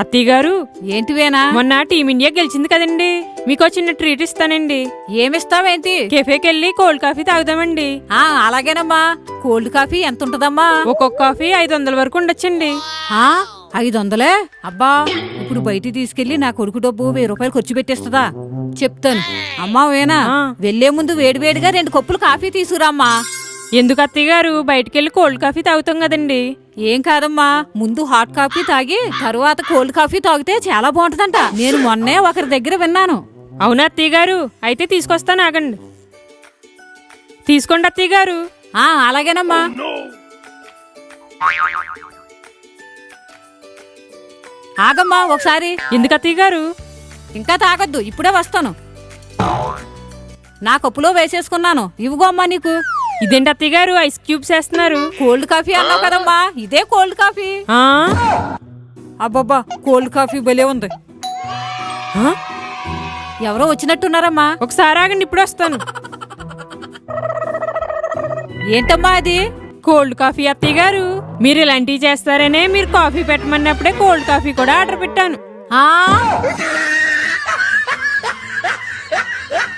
అత్తయ్య గారు ఏంటివేనా? మొన్న టీమిండియా గెలిచింది కదండి. మీకు చిన్న ట్రీట్ ఇస్తానండి. ఏమిస్తావేంటి? కెఫేకి వెళ్ళి కోల్డ్ కాఫీ తాగుదామండి. ఆ అలాగేనమ్మా. కోల్డ్ కాఫీ ఎంత ఉంటదమ్మా ఒక్కొక్క కాఫీ ఐదు వందల వరకు ఉండొచ్చండి. ఆ ఐదు వందలే? అబ్బా ఇప్పుడు బయటికి తీసుకెళ్ళి నా కొడుకు డబ్బు వెయ్యి రూపాయలు ఖర్చు పెట్టేస్తుందా? చెప్తాను. అమ్మా వేనా. వెళ్ళే ముందు వేడివేడిగా రెండు కప్పులు కాఫీ తీసుకురామ్మా. ఎందుకు అత్తయ్య గారు? బయటికి వెళ్ళి కోల్డ్ కాఫీ తాగుతాం కదండి. ఏం కాదమ్మా? ముందు హాట్ కాఫీ తాగి తరువాత కోల్డ్ కాఫీ తాగితే చాలా బాగుంటుందంట. నేను మొన్నే ఒకరి దగ్గర విన్నాను. అవునా అత్తయ్య గారు? అయితే తీసుకొస్తాను ఆగండి. తీసుకోండి అత్తయ్య గారు. ఆ అలాగేనమ్మా. ఆగమ్మా ఒకసారి. ఎందుకు అత్తయ్య గారు? ఇంకా తాగొద్దు ఇప్పుడే వస్తాను. నా కప్పులో వేసేసుకున్నాను. ఇవిగో అమ్మా నీకు. ఇదేంటి అత్తయ్య గారు? ఐస్ క్యూబ్స్ వేస్తున్నారు. కోల్డ్ కాఫీ అన్నావు కదమ్మా. ఇదే కోల్డ్ కాఫీ. ఆ? అబ్బబ్బా కోల్డ్ కాఫీ భలే ఉంది. ఆ? ఎవరో వచ్చినట్టున్నారమ్మా. ఒకసారి ఆగండి ఇప్పుడు వస్తాను. ఏంటమ్మా అది? కోల్డ్ కాఫీ అత్తయ్య గారు మీరు ఇలాంటివి చేస్తారనే మీరు కాఫీ పెట్టమన్నప్పుడే కోల్డ్ కాఫీ కూడా ఆర్డర్ పెట్టాను. ఆ?